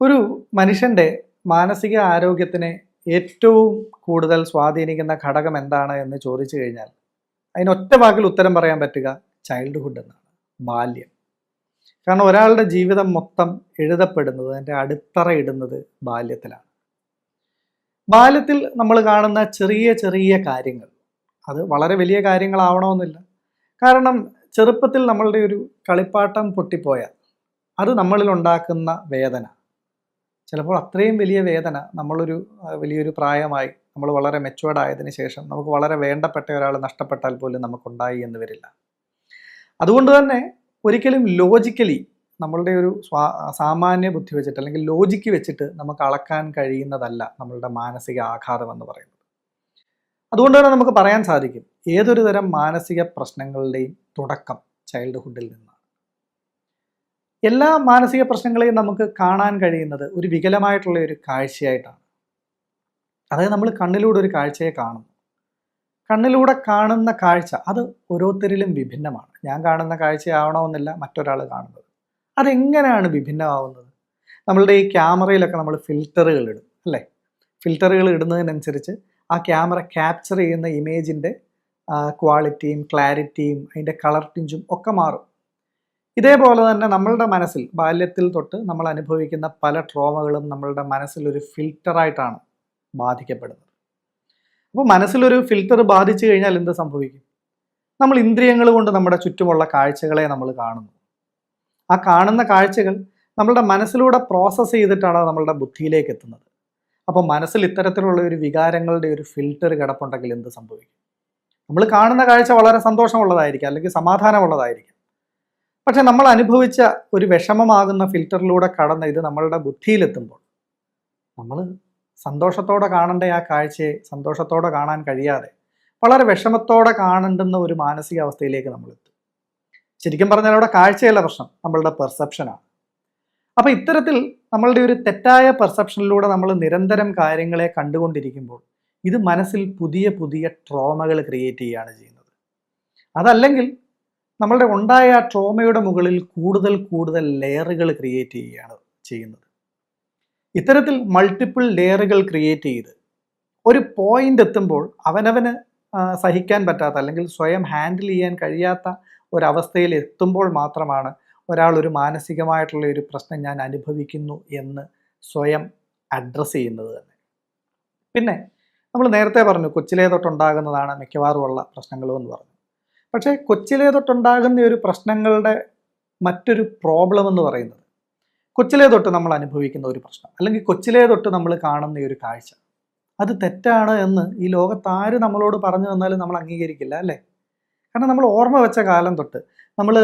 ഒരു മനുഷ്യന്റെ മാനസിക ആരോഗ്യത്തിനെ ഏറ്റവും കൂടുതൽ സ്വാധീനിക്കുന്ന ഘടകം എന്താണ് എന്ന് ചോദിച്ചു കഴിഞ്ഞാൽ അതിനൊറ്റ വാക്കിൽ ഉത്തരം പറയാൻ പറ്റുക ചൈൽഡ്ഹുഡ് എന്നാണ് ബാല്യം. കാരണം ഒരാളുടെ ജീവിതം മൊത്തം എഴുതപ്പെടുന്നത് അതിന്റെ അടിത്തറ ഇടുന്നത് ബാല്യത്തിലാണ്. ബാല്യത്തിൽ നമ്മൾ കാണുന്ന ചെറിയ ചെറിയ കാര്യങ്ങൾ അത് വളരെ വലിയ കാര്യങ്ങളാവണമെന്നില്ല. കാരണം ചെറുപ്പത്തിൽ നമ്മളുടെ ഒരു കളിപ്പാട്ടം പൊട്ടിപ്പോയാൽ അത് നമ്മളിൽ ഉണ്ടാക്കുന്ന വേദന ചിലപ്പോൾ അത്രയും വലിയ വേദന നമ്മളൊരു വലിയൊരു പ്രായമായി നമ്മൾ വളരെ മെച്ചുവേർഡ് ആയതിനു ശേഷം നമുക്ക് വളരെ വേണ്ടപ്പെട്ട ഒരാൾ നഷ്ടപ്പെട്ടാൽ പോലും നമുക്കുണ്ടായി എന്ന് വരില്ല. അതുകൊണ്ട് തന്നെ ഒരിക്കലും ലോജിക്കലി നമ്മളുടെ ഒരു സ്വാ സാമാന്യ ബുദ്ധി വെച്ചിട്ട് അല്ലെങ്കിൽ ലോജിക്ക് വെച്ചിട്ട് നമുക്ക് അളക്കാൻ കഴിയുന്നതല്ല നമ്മളുടെ മാനസിക ആഘാതം എന്ന് പറയുന്നത്. അതുകൊണ്ട് തന്നെ നമുക്ക് പറയാൻ സാധിക്കും ഏതൊരു തരം മാനസിക പ്രശ്നങ്ങളുടെയും തുടക്കം ചൈൽഡ്ഹുഡിൽ നിന്നാണ്. എല്ലാ മാനസിക പ്രശ്നങ്ങളെയും നമുക്ക് കാണാൻ കഴിയുന്നത് ഒരു വികലമായിട്ടുള്ള ഒരു കാഴ്ചയായിട്ടാണ്. അതായത് നമ്മൾ കണ്ണിലൂടെ ഒരു കാഴ്ചയെ കാണുന്നു. കണ്ണിലൂടെ കാണുന്ന കാഴ്ച അത് ഓരോരുത്തരിലും വിഭിന്നമാണ്. ഞാൻ കാണുന്ന കാഴ്ചയാവണമെന്നില്ല മറ്റൊരാൾ കാണുന്നത്. അതെങ്ങനെയാണ് വിഭിന്നമാവുന്നത്? നമ്മളുടെ ഈ ക്യാമറയിലൊക്കെ നമ്മൾ ഫിൽറ്ററുകൾ ഇടും അല്ലേ? ഫിൽറ്ററുകൾ ഇടുന്നതിനനുസരിച്ച് ആ ക്യാമറ ക്യാപ്ചർ ചെയ്യുന്ന ഇമേജിന്റെ ക്വാളിറ്റിയും ക്ലാരിറ്റിയും അതിന്റെ കളർ ടിഞ്ചും ഒക്കെ മാറും. ഇതേപോലെ തന്നെ നമ്മളുടെ മനസ്സിൽ ബാല്യത്തിൽ തൊട്ട് നമ്മൾ അനുഭവിക്കുന്ന പല ട്രോമകളും നമ്മളുടെ മനസ്സിൽ ഒരു ഫിൽറ്ററായിട്ടാണ് ബാധിക്കപ്പെടുന്നത്. അപ്പോൾ മനസ്സിലൊരു ഫിൽറ്റർ ബാധിച്ചു കഴിഞ്ഞാൽ എന്ത് സംഭവിക്കും? നമ്മൾ ഇന്ദ്രിയങ്ങൾ കൊണ്ട് നമ്മുടെ ചുറ്റുമുള്ള കാഴ്ചകളെ നമ്മൾ കാണുന്നു. ആ കാണുന്ന കാഴ്ചകൾ നമ്മളുടെ മനസ്സിലൂടെ പ്രോസസ്സ് ചെയ്തിട്ടാണ് നമ്മളുടെ ബുദ്ധിയിലേക്ക് എത്തുന്നത്. അപ്പോൾ മനസ്സിൽ ഇത്തരത്തിലുള്ള ഒരു വികാരങ്ങളുടെ ഒരു ഫിൽറ്റർ കിടപ്പുണ്ടെങ്കിൽ എന്ത് സംഭവിക്കും? നമ്മൾ കാണുന്ന കാഴ്ച വളരെ സന്തോഷമുള്ളതായിരിക്കും അല്ലെങ്കിൽ സമാധാനമുള്ളതായിരിക്കും. പക്ഷെ നമ്മൾ അനുഭവിച്ച ഒരു വിഷമമാകുന്ന ഫിൽറ്ററിലൂടെ കടന്ന് ഇത് നമ്മളുടെ ബുദ്ധിയിലെത്തുമ്പോൾ നമ്മൾ സന്തോഷത്തോടെ കാണേണ്ട ആ കാഴ്ചയെ സന്തോഷത്തോടെ കാണാൻ കഴിയാതെ വളരെ വിഷമത്തോടെ കാണേണ്ടുന്ന ഒരു മാനസികാവസ്ഥയിലേക്ക് നമ്മൾ എത്തും ശരിക്കും പറഞ്ഞാൽ അവിടെ കാഴ്ചയല്ല പ്രശ്നം നമ്മളുടെ പെർസെപ്ഷനാണ് അപ്പോൾ ഇത്തരത്തിൽ നമ്മളുടെ ഒരു തെറ്റായ പെർസെപ്ഷനിലൂടെ നമ്മൾ നിരന്തരം കാര്യങ്ങളെ കണ്ടുകൊണ്ടിരിക്കുമ്പോൾ ഇത് മനസ്സിൽ പുതിയ പുതിയ ട്രോമകൾ ക്രിയേറ്റ് ചെയ്യുകയാണ് ചെയ്യുന്നത്. അതല്ലെങ്കിൽ നമ്മളുടെ ഉണ്ടായ ട്രോമയുടെ മുകളിൽ കൂടുതൽ കൂടുതൽ ലെയറുകൾ ക്രിയേറ്റ് ചെയ്യുകയാണ് ചെയ്യുന്നത്. ഇത്തരത്തിൽ മൾട്ടിപ്പിൾ ലെയറുകൾ ക്രിയേറ്റ് ചെയ്ത് ഒരു പോയിന്റ് എത്തുമ്പോൾ അവനവന് സഹിക്കാൻ പറ്റാത്ത അല്ലെങ്കിൽ സ്വയം ഹാൻഡിൽ ചെയ്യാൻ കഴിയാത്ത ഒരവസ്ഥയിൽ എത്തുമ്പോൾ മാത്രമാണ് ഒരാൾ ഒരു മാനസികമായിട്ടുള്ള ഒരു പ്രശ്നം ഞാൻ അനുഭവിക്കുന്നു എന്ന് സ്വയം അഡ്രസ്സ് ചെയ്യുന്നത് തന്നെ. പിന്നെ നമ്മൾ നേരത്തെ പറഞ്ഞു കൊച്ചിലേ തൊട്ടുണ്ടാകുന്നതാണ് മിക്കവാറുമുള്ള പ്രശ്നങ്ങളും എന്ന് പറഞ്ഞു. പക്ഷേ കൊച്ചിലേ തൊട്ടുണ്ടാകുന്ന ഒരു പ്രശ്നങ്ങളുടെ മറ്റൊരു പ്രോബ്ലം എന്ന് പറയുന്നത് കൊച്ചിലേ തൊട്ട് നമ്മൾ അനുഭവിക്കുന്ന ഒരു പ്രശ്നം. അല്ലെങ്കിൽ കൊച്ചിലേ തൊട്ട് നമ്മൾ കാണുന്ന ഒരു കാഴ്ച. അത് തെറ്റാണ് എന്ന് ഈ ലോകത്ത് ആര് നമ്മളോട് പറഞ്ഞു തന്നാലും നമ്മൾ അംഗീകരിക്കില്ല അല്ലേ? കാരണം നമ്മൾ ഓർമ്മ വെച്ച കാലം തൊട്ട് നമ്മൾ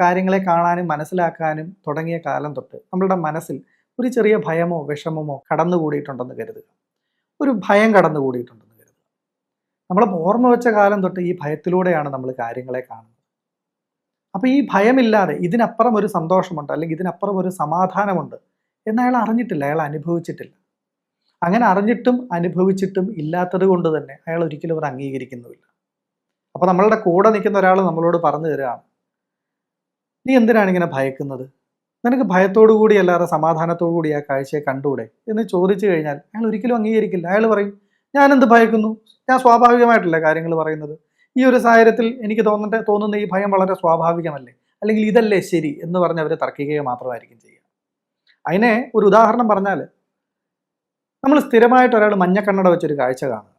കാര്യങ്ങളെ കാണാനും മനസ്സിലാക്കാനും തുടങ്ങിയ കാലം തൊട്ട് നമ്മളുടെ മനസ്സിൽ ഒരു ചെറിയ ഭയമോ വിഷമമോ കടന്നുകൂടിയിട്ടുണ്ടെന്ന് കരുതുക. ഒരു ഭയം കടന്നുകൂടിയിട്ടുണ്ട്. നമ്മൾ ഓർമ്മ വെച്ച കാലം തൊട്ട് ഈ ഭയത്തിലൂടെയാണ് നമ്മൾ കാര്യങ്ങളെ കാണുന്നത്. അപ്പോൾ ഈ ഭയമില്ലാതെ ഇതിനപ്പുറം ഒരു സന്തോഷമുണ്ട് അല്ലെങ്കിൽ ഇതിനപ്പുറം ഒരു സമാധാനമുണ്ട് എന്ന് അയാൾ അറിഞ്ഞിട്ടില്ല അയാൾ അനുഭവിച്ചിട്ടില്ല. അങ്ങനെ അറിഞ്ഞിട്ടും അനുഭവിച്ചിട്ടും ഇല്ലാത്തത് കൊണ്ട് തന്നെ അയാൾ ഒരിക്കലും അത് അംഗീകരിക്കുന്നുമില്ല. അപ്പോൾ നമ്മളുടെ കൂടെ നിൽക്കുന്ന ഒരാൾ നമ്മളോട് പറഞ്ഞു തരികയാണ് നീ എന്തിനാണ് ഇങ്ങനെ ഭയക്കുന്നത്? നിനക്ക് ഭയത്തോടു കൂടി അല്ലാതെ സമാധാനത്തോടു കൂടി ആ കാഴ്ചയെ കണ്ടുകൂടെ? എന്ന് ചോദിച്ചു കഴിഞ്ഞാൽ അയാൾ ഒരിക്കലും അംഗീകരിക്കില്ല. അയാൾ പറയും ഞാൻ എന്ത് ഭയക്കുന്നു? ഞാൻ സ്വാഭാവികമായിട്ടല്ല കാര്യങ്ങൾ പറയുന്നത്? ഈ ഒരു സാഹചര്യത്തിൽ എനിക്ക് തോന്നട്ടെ തോന്നുന്ന ഈ ഭയം വളരെ സ്വാഭാവികമല്ലേ? അല്ലെങ്കിൽ ഇതല്ലേ ശരി എന്ന് പറഞ്ഞ് അവർ തർക്കിക്കുക മാത്രമായിരിക്കും ചെയ്യുക. അതിനെ ഒരു ഉദാഹരണം പറഞ്ഞാൽ നമ്മൾ സ്ഥിരമായിട്ട് ഒരാൾ മഞ്ഞക്കണ്ണട വെച്ചൊരു കാഴ്ച കാണുക.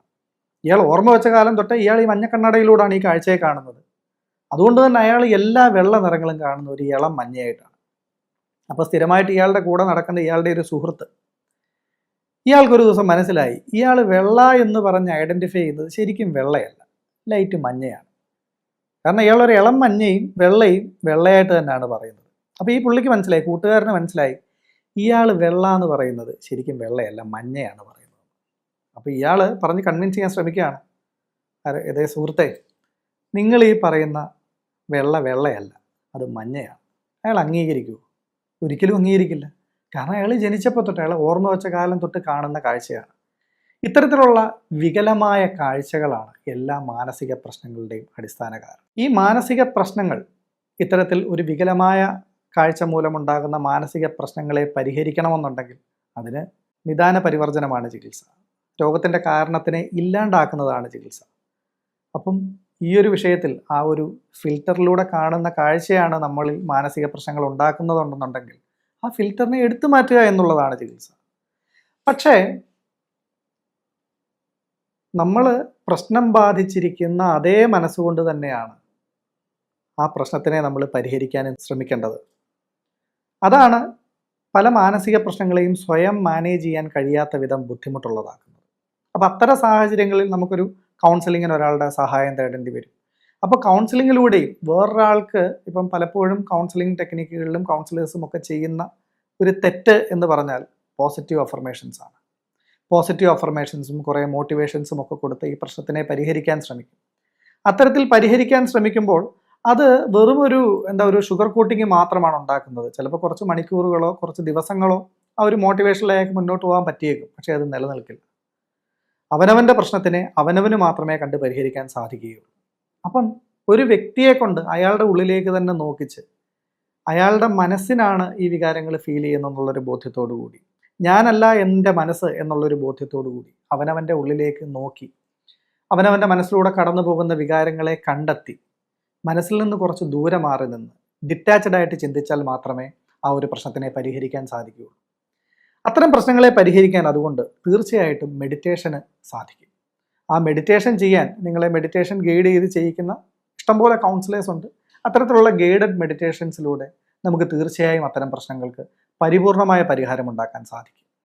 ഇയാൾ ഓർമ്മ വെച്ച കാലം തൊട്ട് ഇയാൾ ഈ മഞ്ഞക്കണ്ണടയിലൂടെയാണ് ഈ കാഴ്ചയെ കാണുന്നത്. അതുകൊണ്ട് തന്നെ അയാൾ എല്ലാ വെള്ള നിറങ്ങളും കാണുന്ന ഒരു ഇളം മഞ്ഞയായിട്ടാണ്. അപ്പോൾ സ്ഥിരമായിട്ട് ഇയാളുടെ കൂടെ നടക്കുന്ന ഇയാളുടെ ഒരു സുഹൃത്ത് ഇയാൾക്കൊരു ദിവസം മനസ്സിലായി ഇയാൾ വെള്ള എന്ന് പറഞ്ഞ് ഐഡന്റിഫൈ ചെയ്യുന്നത് ശരിക്കും വെള്ളയല്ല ലൈറ്റ് മഞ്ഞയാണ്. കാരണം ഇയാളൊരു ഇളം മഞ്ഞയും വെള്ളയും വെള്ളയായിട്ട് തന്നെയാണ് പറയുന്നത്. അപ്പോൾ ഈ പുള്ളിക്ക് മനസ്സിലായി കൂട്ടുകാരന് മനസ്സിലായി ഇയാൾ വെള്ള എന്ന് പറയുന്നത് ശരിക്കും വെള്ളയല്ല മഞ്ഞയാണ് പറയുന്നത്. അപ്പോൾ ഇയാൾ പറഞ്ഞ് കൺവിൻസ് ചെയ്യാൻ ശ്രമിക്കുകയാണ്. ഇതേ സുഹൃത്തെ നിങ്ങൾ ഈ പറയുന്ന വെള്ള വെള്ളയല്ല അത് മഞ്ഞയാണ്. അയാൾ അംഗീകരിക്കുമോ ഒരിക്കലും അംഗീകരിക്കില്ല. കാരണം അയാൾ ജനിച്ചപ്പോൾ തൊട്ട് അയാൾ ഓർമ്മ വെച്ച കാലം തൊട്ട് കാണുന്ന കാഴ്ചയാണ്. ഇത്തരത്തിലുള്ള വികലമായ കാഴ്ചകളാണ് എല്ലാ മാനസിക പ്രശ്നങ്ങളുടെയും അടിസ്ഥാന കാരണം. ഈ മാനസിക പ്രശ്നങ്ങൾ ഇത്തരത്തിൽ ഒരു വികലമായ കാഴ്ച മൂലമുണ്ടാകുന്ന മാനസിക പ്രശ്നങ്ങളെ പരിഹരിക്കണമെന്നുണ്ടെങ്കിൽ അതിന് നിദാന പരിവർജനമാണ് ചികിത്സ. രോഗത്തിന്റെ കാരണത്തിനെ ഇല്ലാണ്ടാക്കുന്നതാണ് ചികിത്സ. അപ്പം ഈ ഒരു വിഷയത്തിൽ ആ ഒരു ഫിൽറ്ററിലൂടെ കാണുന്ന കാഴ്ചയാണ് നമ്മളിൽ മാനസിക പ്രശ്നങ്ങൾ ഉണ്ടാക്കുന്നതുണ്ടെന്നുണ്ടെങ്കിൽ ആ ഫിൽറ്ററിനെ എടുത്തു മാറ്റുക എന്നുള്ളതാണ് ചികിത്സ. പക്ഷേ നമ്മൾ പ്രശ്നം ബാധിച്ചിരിക്കുന്ന അതേ മനസ്സുകൊണ്ട് തന്നെയാണ് ആ പ്രശ്നത്തിനെ നമ്മൾ പരിഹരിക്കാൻ ശ്രമിക്കേണ്ടത്. അതാണ് പല മാനസിക പ്രശ്നങ്ങളെയും സ്വയം മാനേജ് ചെയ്യാൻ കഴിയാത്ത വിധം ബുദ്ധിമുട്ടുള്ളതാക്കുന്നത്. അപ്പോൾ അത്തരം സാഹചര്യങ്ങളിൽ നമുക്കൊരു കൗൺസിലിങ്ങിന് ഒരാളുടെ സഹായം തേടേണ്ടി വരും. അപ്പോൾ കൗൺസിലിങ്ങിലൂടെയും വേറൊരാൾക്ക് ഇപ്പം പലപ്പോഴും കൗൺസിലിംഗ് ടെക്നിക്കുകളിലും കൗൺസിലേഴ്സും ഒക്കെ ചെയ്യുന്ന ഒരു തെറ്റ് എന്ന് പറഞ്ഞാൽ പോസിറ്റീവ് അഫർമേഷൻസ് ആണ്. പോസിറ്റീവ് അഫർമേഷൻസും കുറേ മോട്ടിവേഷൻസും ഒക്കെ കൊടുത്ത് ഈ പ്രശ്നത്തിനെ പരിഹരിക്കാൻ ശ്രമിക്കും. അത്തരത്തിൽ പരിഹരിക്കാൻ ശ്രമിക്കുമ്പോൾ അത് വെറും ഒരു എന്താ ഒരു ഷുഗർ കൂട്ടിങ് മാത്രമാണ് ഉണ്ടാക്കുന്നത്. ചിലപ്പോൾ കുറച്ച് മണിക്കൂറുകളോ കുറച്ച് ദിവസങ്ങളോ ആ ഒരു മോട്ടിവേഷനിലേക്ക് മുന്നോട്ട് പോകാൻ പറ്റിയേക്കും. പക്ഷേ അത് നിലനിൽക്കില്ല. അവനവന്റെ പ്രശ്നത്തിനെ അവനവന് മാത്രമേ കണ്ട് പരിഹരിക്കാൻ സാധിക്കുകയുള്ളൂ. അപ്പം ഒരു വ്യക്തിയെ കൊണ്ട് അയാളുടെ ഉള്ളിലേക്ക് തന്നെ നോക്കിച്ച് അയാളുടെ മനസ്സിനാണ് ഈ വികാരങ്ങൾ ഫീൽ ചെയ്യുന്നതെന്നുള്ളൊരു ബോധ്യത്തോടു കൂടി. ഞാനല്ല എന്റെ മനസ്സ് എന്നുള്ളൊരു ബോധ്യത്തോടു കൂടി അവനവന്റെ ഉള്ളിലേക്ക് നോക്കി അവനവന്റെ മനസ്സിലൂടെ കടന്നു പോകുന്ന വികാരങ്ങളെ കണ്ടെത്തി മനസ്സിൽ നിന്ന് കുറച്ച് ദൂരെ മാറി നിന്ന് ഡിറ്റാച്ച്ഡ് ആയിട്ട് ചിന്തിച്ചാൽ മാത്രമേ ആ ഒരു പ്രശ്നത്തിനെ പരിഹരിക്കാൻ സാധിക്കുകയുള്ളൂ. അത്തരം പ്രശ്നങ്ങളെ പരിഹരിക്കാൻ അതുകൊണ്ട് തീർച്ചയായിട്ടും മെഡിറ്റേഷന് സാധിക്കും. ആ മെഡിറ്റേഷൻ ചെയ്യാൻ നിങ്ങളെ മെഡിറ്റേഷൻ ഗൈഡ് ചെയ്ത് ചെയ്യിക്കുന്ന ഇഷ്ടംപോലെ കൗൺസിലേഴ്സ് ഉണ്ട്. അത്തരത്തിലുള്ള ഗൈഡഡ് മെഡിറ്റേഷൻസിലൂടെ നമുക്ക് തീർച്ചയായും അത്തരം പ്രശ്നങ്ങൾക്ക് പരിപൂർണമായ പരിഹാരം ഉണ്ടാക്കാൻ സാധിക്കും.